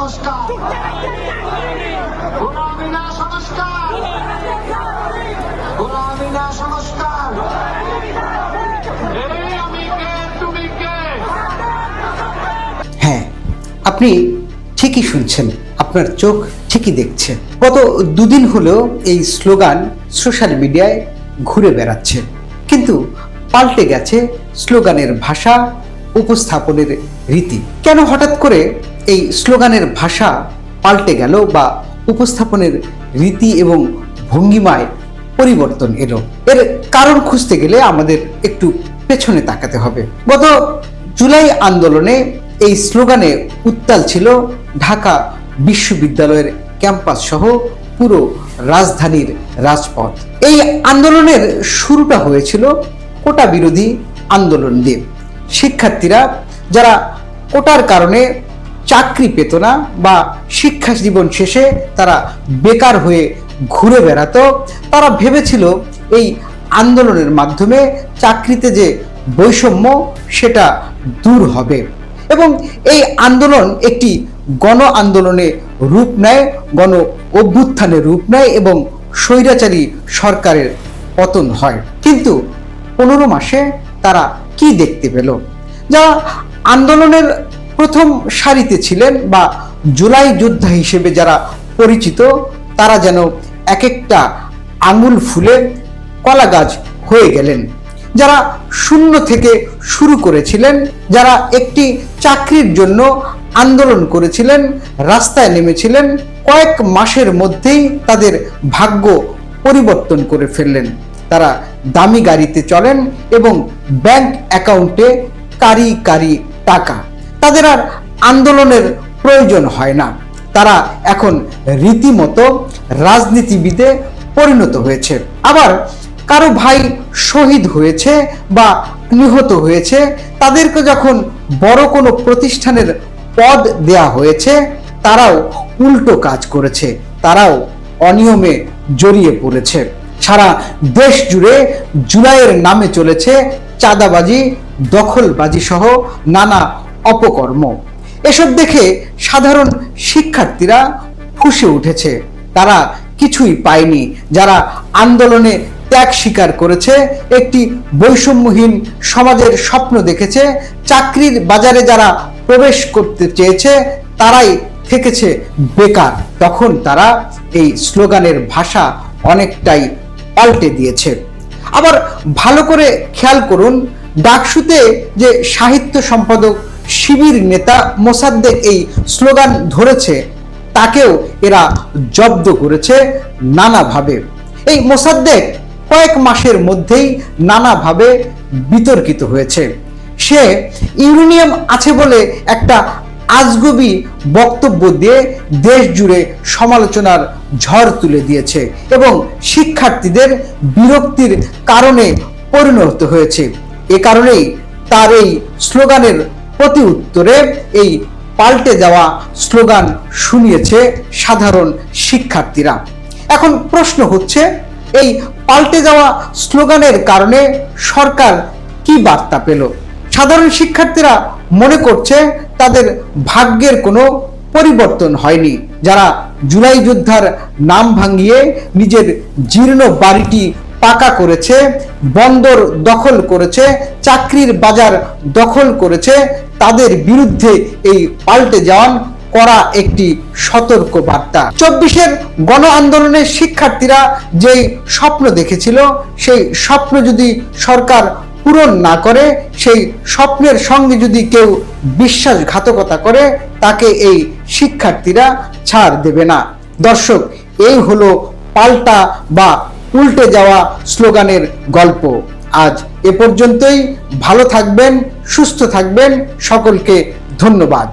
সংস্কার গোলামি না, সংস্কার। গোলামি না, সংস্কার। হ্যাঁ আপনি ঠিকই শুনছেন, আপনার চোখ ঠিকই দেখছে। গত দুদিন হলো এই স্লোগান সোশ্যাল মিডিয়ায় ঘুরে বেড়াচ্ছে। কিন্তু পাল্টে গেছে স্লোগানের ভাষা, উপস্থাপনের রীতি। কেন হঠাৎ করে এই স্লোগানের ভাষা পাল্টে গেল বা উপস্থাপনের রীতি এবং ভঙ্গিমায় পরিবর্তন এলো। এর কারণ খুঁজতে গেলে আমাদের একটু পেছনে তাকাতে হবে। গত জুলাই আন্দোলনে এই স্লোগানে উত্তাল ছিল ঢাকা বিশ্ববিদ্যালয়ের ক্যাম্পাস সহ পুরো রাজধানীর রাজপথ। এই আন্দোলনের শুরুটা হয়েছিল কোটা বিরোধী আন্দোলন দিয়ে। শিক্ষার্থীরা, যারা কোটার কারণে চাকরি পেত না বা শিক্ষা জীবন শেষে তারা বেকার হয়ে ঘুরে বেড়াতো। তারা ভেবেছিল এই আন্দোলনের মাধ্যমে চাকরিতে যে বৈষম্য, সেটা দূর হবে। এবং এই আন্দোলন একটি গণ আন্দোলনে রূপ নেয়, গণ অভ্যুত্থানে রূপ নেয় এবং স্বৈরাচারী সরকারের পতন হয়। কিন্তু পনেরো মাসে তারা কি দেখতে পেল? যারা আন্দোলনের প্রথম সারিতে ছিলেন বা জুলাই যোদ্ধা হিসেবে যারা পরিচিত, তারা যেন এক একটা আঙুল ফুলে কলা গাছ হয়ে গেলেন। যারা শূন্য থেকে শুরু করেছিলেন, যারা একটি চাকরির জন্য আন্দোলন করেছিলেন, রাস্তায় নেমেছিলেন, কয়েক মাসের মধ্যেই তাদের ভাগ্য পরিবর্তন করে ফেললেন। তারা দামি গাড়িতে চলেন এবং ব্যাংক অ্যাকাউন্টে কারি কারি টাকা তাদের আর আন্দোলনের প্রয়োজন হয় না। তারা এখন রীতিমতো রাজনীতিবিদে পরিণত হয়েছে। আবার কারও ভাই শহীদ হয়েছে বা নিহত হয়েছে, তাদেরকে যখন বড় কোনো প্রতিষ্ঠানের পদ দেয়া হয়েছে, তারাও উল্টো কাজ করেছে। তারাও অনিয়মে জড়িয়ে পড়েছে। সারা দেশ জুড়ে জুলাইয়ের নামে চলেছে চাঁদাবাজি দখলবাজি সহ নানা অপকর্ম। এসব দেখে সাধারণ শিক্ষার্থীরা ফুসে উঠেছে। তারা কিছুই পায়নি। যারা আন্দোলনে ত্যাগ স্বীকার করেছে, একটি বৈষম্যহীন সমাজের স্বপ্ন দেখেছে, চাকরির বাজারে যারা প্রবেশ করতে চেয়েছে, তারাই থেকেছে বেকার। তখন তারা এই স্লোগানের ভাষা অনেকটাই পাল্টে দিয়েছে। আবার ভালো করে খেয়াল করুন, ডাকসুতে যে সাহিত্য সম্পাদক শিবির নেতা মোসাদ্দেক এই স্লোগান ধরেছে, তাকেও এরা জব্দ করেছে নানাভাবে। এই মোসাদ্দেক কয়েক মাসের মধ্যেই নানাভাবে বিতর্কিত হয়েছে। সে ইউরেনিয়াম আছে বলে একটা আজগুবি বক্তব্য দিয়ে দেশ জুড়ে সমালোচনার ঝড় তুলে দিয়েছে এবং শিক্ষার্থীদের বিরক্তির কারণে পরিণত হয়েছে। এ কারণেই তার এই স্লোগানের প্রতি উত্তরে এই পাল্টে যাওয়া স্লোগান শুনিয়েছে সাধারণ শিক্ষার্থীরা। এখন প্রশ্ন হচ্ছে, এই পাল্টে যাওয়া স্লোগানের কারণে সরকার কি বার্তা পেল? সাধারণ শিক্ষার্থীরা মনে করছে তাদের ভাগ্যের কোনো পরিবর্তন হয়নি। যারা জুলাই যোদ্ধার নাম ভাঙিয়ে নিজের জীর্ণ বাড়িটি পাকা করেছে, বন্দর দখল করেছে, চাকরির বাজার দখল করেছে তাদের বিরুদ্ধে এই পাল্টে যাওয়ান করা একটি সতর্ক বার্তা চব্বিশের গণ আন্দোলনের শিক্ষার্থীরা যেই স্বপ্ন দেখেছিল, সেই স্বপ্ন যদি সরকার পূরণ না করে, সেই স্বপ্নের সঙ্গে যদি কেউ বিশ্বাসঘাতকতা করে, তাকে এই শিক্ষার্থীরা ছাড় দেবে না। দর্শক, এই হলো পাল্টা বা উল্টে যাওয়া স্লোগানের গল্প। আজ এ পর্যন্তই। ভালো থাকবেন সুস্থ থাকবেন। সকলকে ধন্যবাদ।